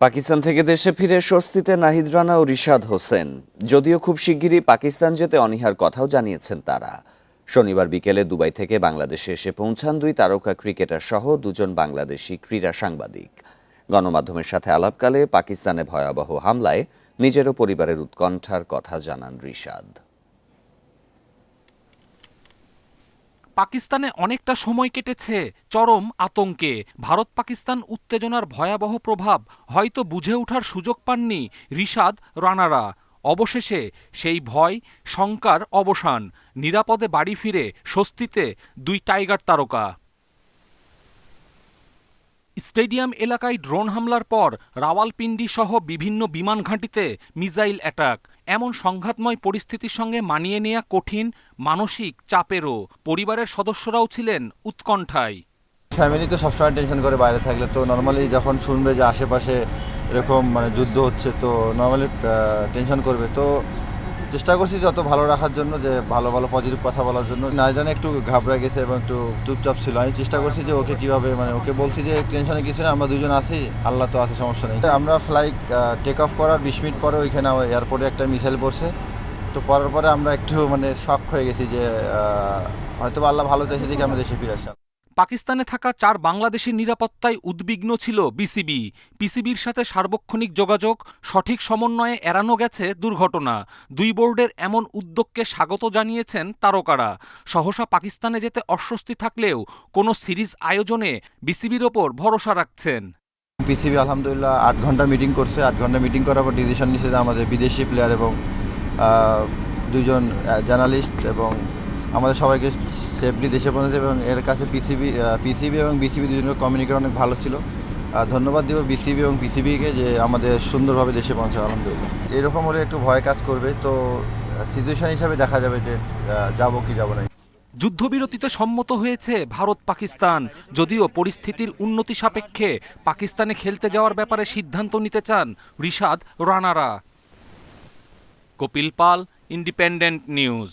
পাকিস্তান থেকে দেশে ফিরে স্বস্তিতে নাহিদ রানা ও রিশাদ হোসেন। যদিও খুব শিগগিরই পাকিস্তান যেতে অনীহার কথাও জানিয়েছেন তারা। শনিবার বিকেলে দুবাই থেকে বাংলাদেশে এসে পৌঁছান দুই তারকা ক্রিকেটার সহ দুজন বাংলাদেশি ক্রীড়া সাংবাদিক। গণমাধ্যমের সাথে আলাপকালে পাকিস্তানে ভয়াবহ হামলায় নিজের পরিবারের উৎকণ্ঠার কথা জানান রিশাদ। পাকিস্তানে অনেকটা সময় কেটেছে চরম আতঙ্কে। ভারত পাকিস্তান উত্তেজনার ভয়াবহ প্রভাব হয়তো বুঝে ওঠার সুযোগ পাননি রিশাদ রানারা। অবশেষে সেই ভয়, শঙ্কার অবসান। নিরাপদে বাড়ি ফিরে স্বস্তিতে দুই টাইগার তারকা। স্টেডিয়াম এলাকায় ড্রোন হামলার পর রাওয়ালপিন্ডি সহ বিভিন্ন বিমান ঘাঁটিতে মিসাইল অ্যাটাক। এমন সংঘাতময় পরিস্থিতির সঙ্গে মানিয়ে নেওয়া কঠিন, মানসিক চাপেরও পরিবারের সদস্যরাও ছিলেন উৎকণ্ঠায়। ফ্যামিলি তো সবসময় টেনশন করে বাইরে থাকলে, তো নর্মালি যখন শুনবে যে আশেপাশে এরকম মানে যুদ্ধ হচ্ছে, তো নর্মালি টেনশন করবে। তো চেষ্টা করছি যত ভালো রাখার জন্য, যে ভালো ভালো পজিটিভ কথা বলার জন্য। নাইজানে একটু ঘাবড়া গেছে এবং একটু চুপচাপ ছিল। আমি চেষ্টা করছি যে ওকে কীভাবে মানে ওকে বলছি যে টেনশনে কিছু না আমরা দুজন আছি, আল্লাহ তো আছে, সমস্যা নেই। আমরা ফ্লাইট টেক অফ করার বিশ মিনিট পরে ওইখানে এয়ারপোর্টে একটা মিসাইল পড়ছে। তো পরের পরে আমরা একটু মানে শখ হয়ে গেছি যে হয়তো আল্লাহ ভালো চাইছে দেখে আমরা দেশে ফিরে আসলাম। পাকিস্তানে থাকা চার বাংলাদেশের নিরাপত্তায় উদ্বিগ্ন ছিল বিসিবি। পিসিবির সাথে সার্বক্ষণিক যোগাযোগ, সঠিক সমন্বয়ে এড়ানো গেছে দুর্ঘটনা। দুই বোর্ডের এমন উদ্যোগকে স্বাগত জানিয়েছেন তারকারা। সহসা পাকিস্তানে যেতে অস্বস্তি থাকলেও কোনো সিরিজ আয়োজনে বিসিবির ওপর ভরসা রাখছেন। পিসিবি আলহামদুলিল্লাহ আট ঘণ্টা মিটিং করছে। আট ঘণ্টা মিটিং করার পর ডিসিশন নিচ্ছে যে আমাদের বিদেশি প্লেয়ার এবং দুজন জার্নালিস্ট এবং আমাদের সবাইকে সেফলি দেশে পৌঁছেছে এবং এর কাছে পিসিবি পিসিবি এবং বিসিবি দুজনের কমিউনিকেট অনেক ভালো ছিল। ধন্যবাদ দিব বিসিবি এবং পিসিবিকে যে আমাদের সুন্দরভাবে দেশে পৌঁছে আলহামদুলিল্লাহ এরকম হলে একটু ভয় কাজ করবে, তো সিচুয়েশন হিসাবে দেখা যাবে যে যাব কি যাব না। যুদ্ধবিরতিতে সম্মত হয়েছে ভারত পাকিস্তান, যদিও পরিস্থিতির উন্নতি সাপেক্ষে পাকিস্তানে খেলতে যাওয়ার ব্যাপারে সিদ্ধান্ত নিতে চান Rishad রানারা। Kapil Pal independent news